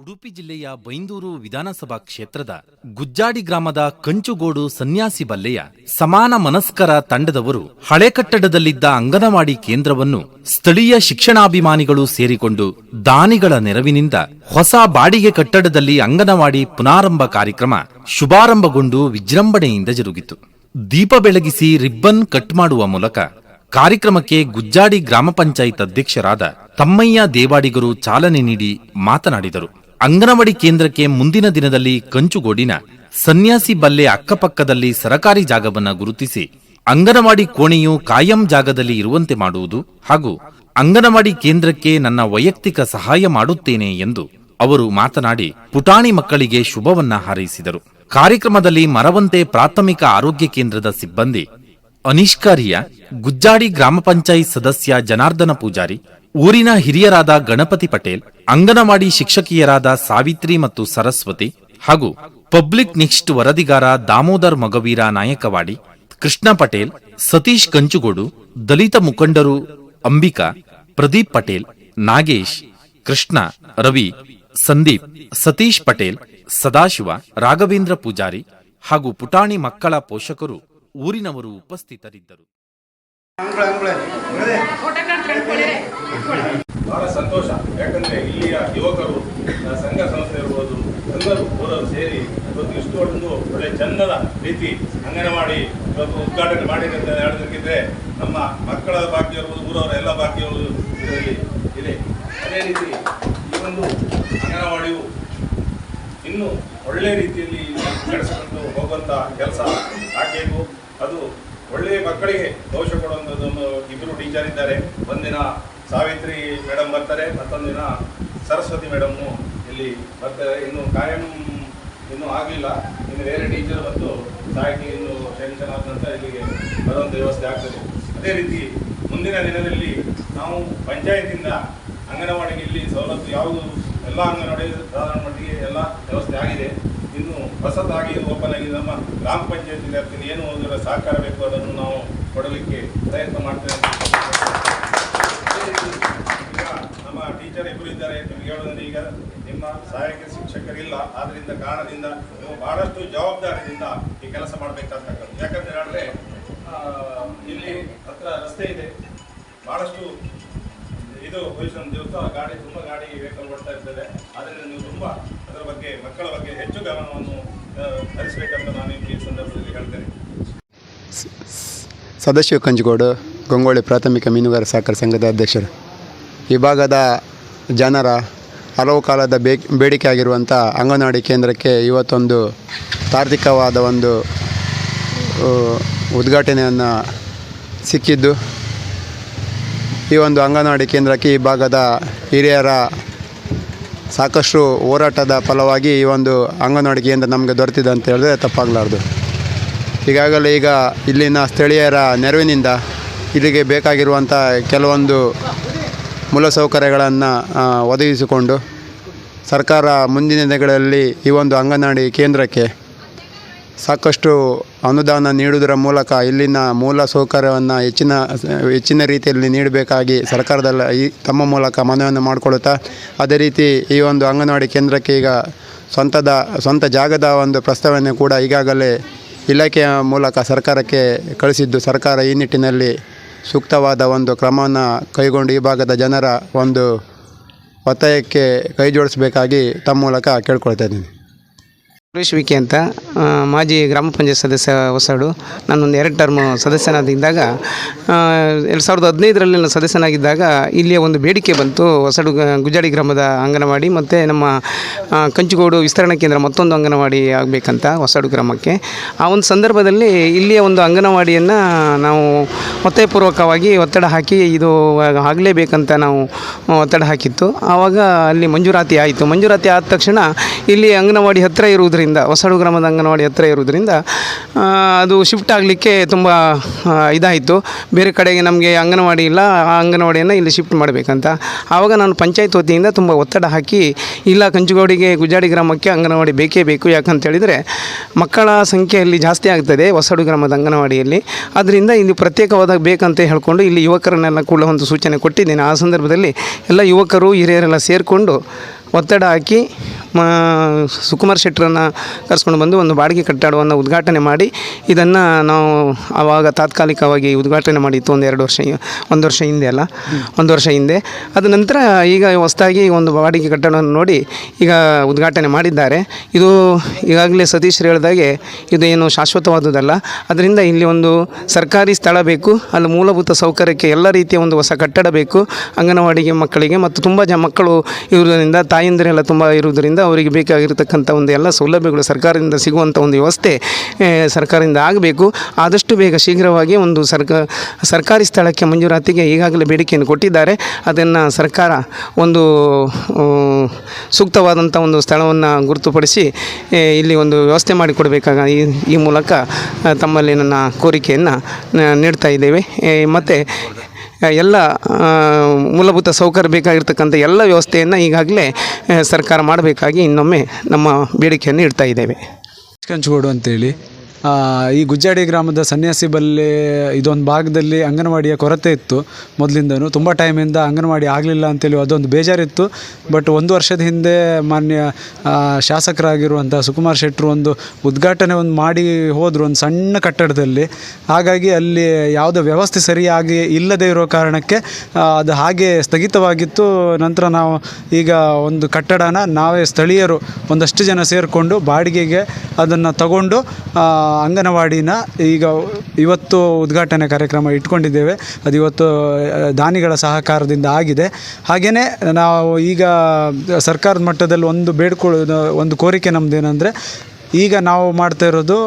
ಉಡುಪಿ ಜಿಲ್ಲೆಯ ಬೈಂದೂರು ವಿಧಾನಸಭಾ ಕ್ಷೇತ್ರದ ಗುಜ್ಜಾಡಿ ಗ್ರಾಮದ ಕಂಚುಗೋಡು ಸನ್ಯಾಸಿ ಬಲ್ಲೆಯ ಸಮಾನ ಮನಸ್ಕರ ತಂಡದವರು ಹಳೆ ಕಟ್ಟಡದಲ್ಲಿದ್ದ ಅಂಗನವಾಡಿ ಕೇಂದ್ರವನ್ನು ಸ್ಥಳೀಯ ಶಿಕ್ಷಣಾಭಿಮಾನಿಗಳು ಸೇರಿಕೊಂಡು ದಾನಿಗಳ ನೆರವಿನಿಂದ ಹೊಸ ಬಾಡಿಗೆ ಕಟ್ಟಡದಲ್ಲಿ ಅಂಗನವಾಡಿ ಪುನಾರಂಭ ಕಾರ್ಯಕ್ರಮ ಶುಭಾರಂಭಗೊಂಡು ವಿಜೃಂಭಣೆಯಿಂದ ಜರುಗಿತು. ದೀಪ ಬೆಳಗಿಸಿ ರಿಬ್ಬನ್ ಕಟ್ ಮಾಡುವ ಮೂಲಕ ಕಾರ್ಯಕ್ರಮಕ್ಕೆ ಗುಜ್ಜಾಡಿ ಗ್ರಾಮ ಪಂಚಾಯತ್ ಅಧ್ಯಕ್ಷರಾದ ತಮ್ಮಯ್ಯ ದೇವಾಡಿಗರು ಚಾಲನೆ ನೀಡಿ ಮಾತನಾಡಿದರು. ಅಂಗನವಾಡಿ ಕೇಂದ್ರಕ್ಕೆ ಮುಂದಿನ ದಿನದಲ್ಲಿ ಕಂಚುಗೋಡಿನ ಸನ್ಯಾಸಿ ಬಲ್ಲೆ ಅಕ್ಕಪಕ್ಕದಲ್ಲಿ ಸರಕಾರಿ ಜಾಗವನ್ನು ಗುರುತಿಸಿ ಅಂಗನವಾಡಿ ಕೋಣೆಯು ಕಾಯಂ ಜಾಗದಲ್ಲಿ ಇರುವಂತೆ ಮಾಡುವುದು ಹಾಗೂ ಅಂಗನವಾಡಿ ಕೇಂದ್ರಕ್ಕೆ ನನ್ನ ವೈಯಕ್ತಿಕ ಸಹಾಯ ಮಾಡುತ್ತೇನೆ ಎಂದು ಅವರು ಮಾತನಾಡಿ ಪುಟಾಣಿ ಮಕ್ಕಳಿಗೆ ಶುಭವನ್ನ ಹಾರೈಸಿದರು. ಕಾರ್ಯಕ್ರಮದಲ್ಲಿ ಮರವಂತೆ ಪ್ರಾಥಮಿಕ ಆರೋಗ್ಯ ಕೇಂದ್ರದ ಸಿಬ್ಬಂದಿ ಅನಿಷ್ಕಾರಿಯ ಗುಜ್ಜಾಡಿ ಗ್ರಾಮ ಪಂಚಾಯತ್ ಸದಸ್ಯ ಜನಾರ್ದನ ಪೂಜಾರಿ, ಊರಿನ ಹಿರಿಯರಾದ ಗಣಪತಿ ಪಟೇಲ್, ಅಂಗನವಾಡಿ ಶಿಕ್ಷಕಿಯರಾದ ಸಾವಿತ್ರಿ ಮತ್ತು ಸರಸ್ವತಿ ಹಾಗೂ ಪಬ್ಲಿಕ್ ನೆಕ್ಸ್ಟ್ ವರದಿಗಾರ ದಾಮೋದರ್ ಮಗವೀರ ನಾಯಕವಾಡಿ, ಕೃಷ್ಣ ಪಟೇಲ್, ಸತೀಶ್ ಕಂಚುಗೋಡು, ದಲಿತ ಮುಖಂಡರು ಅಂಬಿಕಾ, ಪ್ರದೀಪ್ ಪಟೇಲ್, ನಾಗೇಶ್, ಕೃಷ್ಣ, ರವಿ, ಸಂದೀಪ್, ಸತೀಶ್ ಪಟೇಲ್, ಸದಾಶಿವ, ರಾಘವೇಂದ್ರ ಪೂಜಾರಿ ಹಾಗೂ ಪುಟಾಣಿ ಮಕ್ಕಳ ಪೋಷಕರು ಊರಿನವರು ಉಪಸ್ಥಿತರಿದ್ದರು. ಬಹಳ ಸಂತೋಷ. ಯಾಕಂದ್ರೆ ಇಲ್ಲಿಯ ಯುವಕರು ಸಂಘ ಸಂಸ್ಥೆ ಇರ್ಬೋದು ಎಲ್ಲರೂ ಓದೋರು ಸೇರಿ ಇವತ್ತು ಇಷ್ಟು ಒಂದು ಒಳ್ಳೆ ಚಂದದ ರೀತಿ ಅಂಗನವಾಡಿ ಇವತ್ತು ಉದ್ಘಾಟನೆ ಮಾಡಿದಂತ ಹೇಳೋದಕ್ಕಿದ್ರೆ ನಮ್ಮ ಮಕ್ಕಳ ಭಾಗ್ಯ ಇರ್ಬೋದು, ಊರವರ ಎಲ್ಲ ಭಾಗ್ಯವೂ ಇದರಲ್ಲಿ ಇದೆ. ಅದೇ ರೀತಿ ಈ ಒಂದು ಅಂಗನವಾಡಿಯು ಇನ್ನೂ ಒಳ್ಳೆ ರೀತಿಯಲ್ಲಿ ನಡೆಸಿಕೊಂಡು ಹೋಗುವಂತ ಕೆಲಸ ಆಗಬೇಕು. ಅದು ಒಳ್ಳೆಯ ಮಕ್ಕಳಿಗೆ ದೋಷ ಕೊಡುವಂಥದ್ದು ಒಂದು ಇಬ್ಬರು ಟೀಚರ್ ಇದ್ದಾರೆ. ಒಂದಿನ ಸಾವಿತ್ರಿ ಮೇಡಮ್ ಬರ್ತಾರೆ, ಮತ್ತೊಂದಿನ ಸರಸ್ವತಿ ಮೇಡಮ್ಮು ಇಲ್ಲಿ ಬರ್ತಾರೆ. ಇನ್ನು ಕಾಯಂ ಇನ್ನೂ ಆಗಲಿಲ್ಲ. ಇನ್ನು ಬೇರೆ ಟೀಚರ್ ಬಂದು ಸಾಹಿತಿ ಇನ್ನು ಟೆನ್ಷನ್ ಆದ ನಂತರ ಇಲ್ಲಿಗೆ ಬರುವಂಥ ವ್ಯವಸ್ಥೆ ಆಗ್ತದೆ. ಅದೇ ರೀತಿ ಮುಂದಿನ ದಿನದಲ್ಲಿ ನಾವು ಪಂಚಾಯತಿಂದ ಅಂಗನವಾಡಿಗೆ ಇಲ್ಲಿ ಸವಲತ್ತು ಯಾವುದು? ಎಲ್ಲ ಅಂಗನವಾಡಿ, ಸಾಧಾರಣ ಮಟ್ಟಿಗೆ ಎಲ್ಲ ವ್ಯವಸ್ಥೆ ಆಗಿದೆ. ಹೊಸದಾಗಿ ಓಪನ್ ಆಗಿದೆ ನಮ್ಮ ಗ್ರಾಮ ಪಂಚಾಯತ್ ವ್ಯಾಪ್ತಿಯಲ್ಲಿ ಏನು ಒಂದು ಸಹಕಾರ ಬೇಕು ಅದನ್ನು ನಾವು ಕೊಡಲಿಕ್ಕೆ ಪ್ರಯತ್ನ ಮಾಡ್ತೇವೆ ಈಗ ನಮ್ಮ ಟೀಚರ್ ಇಬ್ಬರು ಇದ್ದಾರೆ, ನಿಮ್ಗೆ ಹೇಳೋದಂದ್ರೆ ಈಗ ನಿಮ್ಮ ಸಹಾಯಕ ಶಿಕ್ಷಕರಿಲ್ಲ, ಆದ್ರಿಂದ, ಕಾರಣದಿಂದ ನೀವು ಬಹಳಷ್ಟು ಜವಾಬ್ದಾರಿಯಿಂದ ಈ ಕೆಲಸ ಮಾಡಬೇಕಾಗ್ತಕ್ಕಂಥದ್ದು. ಯಾಕಂತ ಹೇಳಿದ್ರೆ ಇಲ್ಲಿ ಹತ್ರ ರಸ್ತೆ ಇದೆ. ಬಹಳಷ್ಟು ಇದು ಪೊಸಿಷನ್ ದಿವಸ ಗಾಡಿ, ತುಂಬ ಗಾಡಿ ವೆಹಿಕಲ್ ಓಡ್ತಾ ಇರ್ತದೆ. ಆದ್ದರಿಂದ ನೀವು ತುಂಬ ಅದರ ಬಗ್ಗೆ, ಮಕ್ಕಳ ಬಗ್ಗೆ ಹೆಚ್ಚು ಗಮನವನ್ನು ನಾನು ಸದಾಶಿವ ಕಂಜುಗೋಡು, ಗಂಗೋಳಿ ಪ್ರಾಥಮಿಕ ಮೀನುಗಾರ ಸಹಕಾರ ಸಂಘದ ಅಧ್ಯಕ್ಷರು. ಈ ಭಾಗದ ಜನರ ಹಲವು ಕಾಲದ ಬೇ ಬೇಡಿಕೆ ಆಗಿರುವಂಥ ಅಂಗನವಾಡಿ ಕೇಂದ್ರಕ್ಕೆ ಇವತ್ತೊಂದು ತಾರ್ಕಿಕವಾದ ಒಂದು ಉದ್ಘಾಟನೆಯನ್ನು ಸಿಕ್ಕಿದ್ದು. ಈ ಒಂದು ಅಂಗನವಾಡಿ ಕೇಂದ್ರಕ್ಕೆ ಈ ಭಾಗದ ಹಿರಿಯರ ಸಾಕಷ್ಟು ಹೋರಾಟದ ಫಲವಾಗಿ ಈ ಒಂದು ಅಂಗನವಾಡಿ ಕೇಂದ್ರ ನಮಗೆ ದೊರೆತಿದೆ ಅಂತ ಹೇಳಿದ್ರೆ ತಪ್ಪಾಗಲಾರ್ದು. ಈಗಾಗಲೇ ಈಗ ಇಲ್ಲಿನ ಸ್ಥಳೀಯರ ನೆರವಿನಿಂದ ಇಲ್ಲಿಗೆ ಬೇಕಾಗಿರುವಂಥ ಕೆಲವೊಂದು ಮೂಲಸೌಕರ್ಯಗಳನ್ನು ಒದಗಿಸಿಕೊಂಡು ಸರ್ಕಾರ ಮುಂದಿನ ದಿನಗಳಲ್ಲಿ ಈ ಒಂದು ಅಂಗನವಾಡಿ ಕೇಂದ್ರಕ್ಕೆ ಸಾಕಷ್ಟು ಅನುದಾನ ನೀಡುವುದರ ಮೂಲಕ ಇಲ್ಲಿನ ಮೂಲ ಸೌಕರ್ಯವನ್ನು ಹೆಚ್ಚಿನ ಹೆಚ್ಚಿನ ರೀತಿಯಲ್ಲಿ ನೀಡಬೇಕಾಗಿ ಸರ್ಕಾರದಲ್ಲಿ ಈ, ತಮ್ಮ ಮೂಲಕ ಮನವಿಯನ್ನು ಮಾಡಿಕೊಳ್ಳುತ್ತಾ, ಅದೇ ರೀತಿ ಈ ಒಂದು ಅಂಗನವಾಡಿ ಕೇಂದ್ರಕ್ಕೆ ಈಗ ಸ್ವಂತದ, ಸ್ವಂತ ಜಾಗದ ಒಂದು ಪ್ರಸ್ತಾವನೆ ಕೂಡ ಈಗಾಗಲೇ ಇಲಾಖೆಯ ಮೂಲಕ ಸರ್ಕಾರಕ್ಕೆ ಕಳಿಸಿದ್ದು, ಸರ್ಕಾರ ಈ ನಿಟ್ಟಿನಲ್ಲಿ ಸೂಕ್ತವಾದ ಒಂದು ಕ್ರಮವನ್ನು ಕೈಗೊಂಡು ಈ ಭಾಗದ ಜನರ ಒಂದು ಒತ್ತಾಯಕ್ಕೆ ಕೈ ಜೋಡಿಸಬೇಕಾಗಿ ತಮ್ಮ ಮೂಲಕ ಕೇಳ್ಕೊಳ್ತಾ ಇದ್ದೀನಿ. ಸುರೇಶ್ ವಿಕೆ ಅಂತ ಮಾಜಿ ಗ್ರಾಮ ಪಂಚಾಯತ್ ಸದಸ್ಯ ಹೊಸಾಡು ನಾನೊಂದು ಎರಡು ಟರ್ಮ್ ಸದಸ್ಯನಾದಿದ್ದಾಗ ಎರಡು ಸಾವಿರದ ಹದಿನೈದರಲ್ಲಿ ನಾನು ಸದಸ್ಯನಾಗಿದ್ದಾಗ ಇಲ್ಲಿಯ ಒಂದು ಬೇಡಿಕೆ ಬಂತು ಹೊಸಡು ಗುಜಾಡಿ ಗ್ರಾಮದ ಅಂಗನವಾಡಿ ಮತ್ತು ನಮ್ಮ ಕಂಚುಗೋಡು ವಿಸ್ತರಣಾ ಕೇಂದ್ರ ಮತ್ತೊಂದು ಅಂಗನವಾಡಿ ಆಗಬೇಕಂತ ಹೊಸಡು ಗ್ರಾಮಕ್ಕೆ. ಆ ಒಂದು ಸಂದರ್ಭದಲ್ಲಿ ಇಲ್ಲಿಯ ಒಂದು ಅಂಗನವಾಡಿಯನ್ನು ನಾವು ಒತ್ತಾಯಪೂರ್ವಕವಾಗಿ ಒತ್ತಡ ಹಾಕಿ ಇದು ಆಗಲೇಬೇಕಂತ ನಾವು ಒತ್ತಡ ಹಾಕಿತ್ತು. ಆವಾಗ ಅಲ್ಲಿ ಮಂಜೂರಾತಿ ಆಯಿತು. ಮಂಜೂರಾತಿ ಆದ ತಕ್ಷಣ ಇಲ್ಲಿ ಅಂಗನವಾಡಿ ಹತ್ತಿರ ಇರುವುದರಿಂದ ಹೊಸಡು ಗ್ರಾಮದ ಅಂಗನವಾಡಿ ಹತ್ತಿರ ಇರೋದ್ರಿಂದ ಅದು ಶಿಫ್ಟ್ ಆಗಲಿಕ್ಕೆ ತುಂಬ ಇದಾಯಿತು. ಬೇರೆ ಕಡೆಗೆ ನಮಗೆ ಅಂಗನವಾಡಿ ಇಲ್ಲ, ಆ ಅಂಗನವಾಡಿಯನ್ನು ಇಲ್ಲಿ ಶಿಫ್ಟ್ ಮಾಡಬೇಕಂತ. ಆವಾಗ ನಾನು ಪಂಚಾಯತ್ ವತಿಯಿಂದ ತುಂಬ ಒತ್ತಡ ಹಾಕಿ, ಇಲ್ಲ ಕಂಚುಗೋಡಿಗೆ ಗುಜಾಡಿ ಗ್ರಾಮಕ್ಕೆ ಅಂಗನವಾಡಿ ಬೇಕೇ ಬೇಕು, ಯಾಕಂತ ಹೇಳಿದರೆ, ಮಕ್ಕಳ ಸಂಖ್ಯೆ ಇಲ್ಲಿ ಜಾಸ್ತಿ ಆಗ್ತದೆ ಹೊಸಡು ಗ್ರಾಮದ ಅಂಗನವಾಡಿಯಲ್ಲಿ. ಅದರಿಂದ ಇಲ್ಲಿ ಪ್ರತ್ಯೇಕವಾದ ಬೇಕಂತ ಹೇಳ್ಕೊಂಡು ಇಲ್ಲಿ ಯುವಕರನ್ನೆಲ್ಲ ಕೂಡ ಒಂದು ಸೂಚನೆ ಕೊಟ್ಟಿದ್ದೇನೆ. ಆ ಸಂದರ್ಭದಲ್ಲಿ ಎಲ್ಲ ಯುವಕರು, ಹಿರಿಯರೆಲ್ಲ ಸೇರಿಕೊಂಡು ಒತ್ತಡ ಹಾಕಿ ಸುಕುಮಾರ್ ಶೆಟ್ಟರನ್ನು ಕರೆಸ್ಕೊಂಡು ಬಂದು ಒಂದು ಬಾಡಿಗೆ ಕಟ್ಟಡವನ್ನು ಉದ್ಘಾಟನೆ ಮಾಡಿ, ಇದನ್ನು ನಾವು ಆವಾಗ ತಾತ್ಕಾಲಿಕವಾಗಿ ಉದ್ಘಾಟನೆ ಮಾಡಿತ್ತು ಒಂದು ಎರಡು ವರ್ಷ ಒಂದು ವರ್ಷ ಹಿಂದೆ ಅಲ್ಲ? ಒಂದು ವರ್ಷ ಹಿಂದೆ. ಅದ ನಂತರ ಈಗ ಹೊಸದಾಗಿ ಒಂದು ಬಾಡಿಗೆ ಕಟ್ಟಡವನ್ನು ನೋಡಿ ಈಗ ಉದ್ಘಾಟನೆ ಮಾಡಿದ್ದಾರೆ. ಇದು ಈಗಾಗಲೇ ಸತೀಶ್ ಹೇಳಿದಾಗೆ ಇದು ಏನು ಶಾಶ್ವತವಾದುದಲ್ಲ. ಅದರಿಂದ ಇಲ್ಲಿ ಒಂದು ಸರ್ಕಾರಿ ಸ್ಥಳ ಬೇಕು, ಅಲ್ಲಿ ಮೂಲಭೂತ ಸೌಕರ್ಯಕ್ಕೆ ಎಲ್ಲ ರೀತಿಯ ಒಂದು ಹೊಸ ಕಟ್ಟಡ ಬೇಕು, ಅಂಗನವಾಡಿಗೆ ಮಕ್ಕಳಿಗೆ ಮತ್ತು ತುಂಬ ಜನ ಮಕ್ಕಳು ಇರುವುದರಿಂದ ತಾಯಂದಿರೆಲ್ಲ ತುಂಬ ಇರುವುದರಿಂದ ಅವರಿಗೆ ಬೇಕಾಗಿರತಕ್ಕಂಥ ಒಂದು ಎಲ್ಲ ಸೌಲಭ್ಯಗಳು ಸರ್ಕಾರದಿಂದ ಸಿಗುವಂಥ ಒಂದು ವ್ಯವಸ್ಥೆ ಸರ್ಕಾರದಿಂದ ಆಗಬೇಕು. ಆದಷ್ಟು ಬೇಗ ಶೀಘ್ರವಾಗಿ ಒಂದು ಸರ್ಕ, ಸರ್ಕಾರಿ ಸ್ಥಳಕ್ಕೆ ಮಂಜೂರಾತಿಗೆ ಈಗಾಗಲೇ ಬೇಡಿಕೆಯನ್ನು ಕೊಟ್ಟಿದ್ದಾರೆ. ಅದನ್ನು ಸರ್ಕಾರ ಒಂದು ಸೂಕ್ತವಾದಂಥ ಒಂದು ಸ್ಥಳವನ್ನು ಗುರುತುಪಡಿಸಿ ಇಲ್ಲಿ ಒಂದು ವ್ಯವಸ್ಥೆ ಮಾಡಿಕೊಡಬೇಕಾಗ, ಈ ಈ ಮೂಲಕ ತಮ್ಮಲ್ಲಿ ನನ್ನ ಕೋರಿಕೆಯನ್ನು ನೀಡ್ತಾ ಇದ್ದೇವೆ. ಮತ್ತು ಎಲ್ಲ ಮೂಲಭೂತ ಸೌಕರ್ಯ ಬೇಕಾಗಿರ್ತಕ್ಕಂಥ ಎಲ್ಲ ವ್ಯವಸ್ಥೆಯನ್ನು ಈಗಾಗಲೇ ಸರ್ಕಾರ ಮಾಡಬೇಕಾಗಿ ಇನ್ನೊಮ್ಮೆ ನಮ್ಮ ಬೇಡಿಕೆಯನ್ನು ಇಡ್ತಾ ಇದ್ದೇವೆ. ಕಂಚುಗೋಡು ಅಂತೇಳಿ. ಈ ಗುಜ್ಜಾಡಿ ಗ್ರಾಮದ ಸನ್ಯಾಸಿ ಬಲ್ಲಿ ಇದೊಂದು ಭಾಗದಲ್ಲಿ ಅಂಗನವಾಡಿಯ ಕೊರತೆ ಇತ್ತು ಮೊದಲಿಂದನೂ. ತುಂಬ ಟೈಮಿಂದ ಅಂಗನವಾಡಿ ಆಗಲಿಲ್ಲ ಅಂತೇಳಿ ಅದೊಂದು ಬೇಜಾರಿತ್ತು. ಬಟ್ ಒಂದು ವರ್ಷದ ಹಿಂದೆ ಮಾನ್ಯ ಶಾಸಕರಾಗಿರುವಂಥ ಸುಕುಮಾರ್ ಶೆಟ್ಟರು ಒಂದು ಉದ್ಘಾಟನೆ ಒಂದು ಮಾಡಿ ಹೋದರು ಒಂದು ಸಣ್ಣ ಕಟ್ಟಡದಲ್ಲಿ. ಹಾಗಾಗಿ ಅಲ್ಲಿ ಯಾವುದೋ ವ್ಯವಸ್ಥೆ ಸರಿಯಾಗಿ ಇಲ್ಲದೆ ಇರೋ ಕಾರಣಕ್ಕೆ ಅದು ಹಾಗೆ ಸ್ಥಗಿತವಾಗಿತ್ತು. ನಂತರ ನಾವು ಈಗ ಒಂದು ಕಟ್ಟಡನ ನಾವೇ ಸ್ಥಳೀಯರು ಒಂದಷ್ಟು ಜನ ಸೇರಿಕೊಂಡು ಬಾಡಿಗೆಗೆ ಅದನ್ನು ತಗೊಂಡು ಅಂಗನವಾಡಿನ ಈಗ ಇವತ್ತು ಉದ್ಘಾಟನೆ ಕಾರ್ಯಕ್ರಮ ಇಟ್ಕೊಂಡಿದ್ದೇವೆ. ಅದು ಇವತ್ತು ದಾನಿಗಳ ಸಹಕಾರದಿಂದ ಆಗಿದೆ. ಹಾಗೆಯೇ ನಾವು ಈಗ ಸರ್ಕಾರದ ಮಟ್ಟದಲ್ಲಿ ಒಂದು ಬೇಡ್ಕೊಳ್ಳೋದು ಒಂದು ಕೋರಿಕೆ ನಮ್ಮದೇನೆಂದರೆ ಈಗ ನಾವು ಮಾಡ್ತಾ ಇರೋದು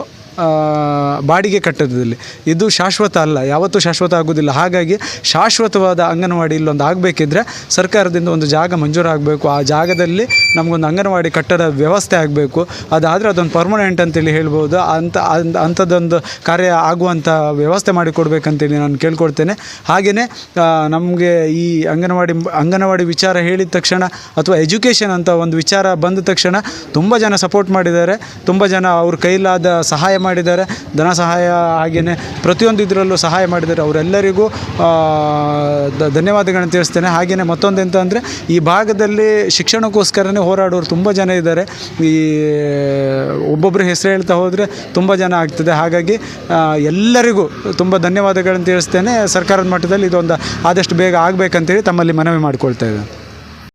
ಬಾಡಿಗೆ ಕಟ್ಟಡದಲ್ಲಿ. ಇದು ಶಾಶ್ವತ ಅಲ್ಲ, ಯಾವತ್ತೂ ಶಾಶ್ವತ ಆಗೋದಿಲ್ಲ. ಹಾಗಾಗಿ ಶಾಶ್ವತವಾದ ಅಂಗನವಾಡಿ ಇಲ್ಲೊಂದು ಆಗಬೇಕಿದ್ರೆ ಸರ್ಕಾರದಿಂದ ಒಂದು ಜಾಗ ಮಂಜೂರಾಗಬೇಕು. ಆ ಜಾಗದಲ್ಲಿ ನಮಗೊಂದು ಅಂಗನವಾಡಿ ಕಟ್ಟಡ ವ್ಯವಸ್ಥೆ ಆಗಬೇಕು. ಅದಾದರೆ ಅದೊಂದು ಪರ್ಮನೆಂಟ್ ಅಂತೇಳಿ ಹೇಳ್ಬೋದು. ಅಂತ ಅಂಥ- ಅಂಥದ್ದೊಂದು ಕಾರ್ಯ ಆಗುವಂಥ ವ್ಯವಸ್ಥೆ ಮಾಡಿಕೊಡ್ಬೇಕಂತೇಳಿ ನಾನು ಕೇಳ್ಕೊಡ್ತೇನೆ ಹಾಗೆಯೇ ನಮಗೆ ಈ ಅಂಗನವಾಡಿ ಅಂಗನವಾಡಿ ವಿಚಾರ ಹೇಳಿದ ತಕ್ಷಣ ಅಥವಾ ಎಜುಕೇಷನ್ ಅಂತ ಒಂದು ವಿಚಾರ ಬಂದ ತಕ್ಷಣ ತುಂಬ ಜನ ಸಪೋರ್ಟ್ ಮಾಡಿದ್ದಾರೆ. ತುಂಬ ಜನ ಅವ್ರ ಕೈಲಾದ ಸಹಾಯ ಮಾಡಿದ್ದಾರೆ. ಧನ ಸಹಾಯ ಹಾಗೆಯೇ ಪ್ರತಿಯೊಂದು ಇದರಲ್ಲೂ ಸಹಾಯ ಮಾಡಿದ್ದಾರೆ. ಅವರೆಲ್ಲರಿಗೂ ಧನ್ಯವಾದಗಳನ್ನು ತಿಳಿಸ್ತೇನೆ. ಹಾಗೆಯೇ ಮತ್ತೊಂದು ಎಂತ ಅಂದರೆ, ಈ ಭಾಗದಲ್ಲಿ ಶಿಕ್ಷಣಕ್ಕೋಸ್ಕರನೇ ಹೋರಾಡೋರು ತುಂಬ ಜನ ಇದ್ದಾರೆ. ಈ ಒಬ್ಬೊಬ್ಬರು ಹೆಸರು ಹೇಳ್ತಾ ಹೋದರೆ ತುಂಬ ಜನ ಆಗ್ತದೆ. ಹಾಗಾಗಿ ಎಲ್ಲರಿಗೂ ತುಂಬ ಧನ್ಯವಾದಗಳನ್ನು ತಿಳಿಸ್ತೇನೆ. ಸರ್ಕಾರದ ಮಟ್ಟದಲ್ಲಿ ಇದೊಂದು ಆದಷ್ಟು ಬೇಗ ಆಗಬೇಕಂತೇಳಿ ತಮ್ಮಲ್ಲಿ ಮನವಿ ಮಾಡಿಕೊಳ್ತಾ ಇದ್ದೇನೆ.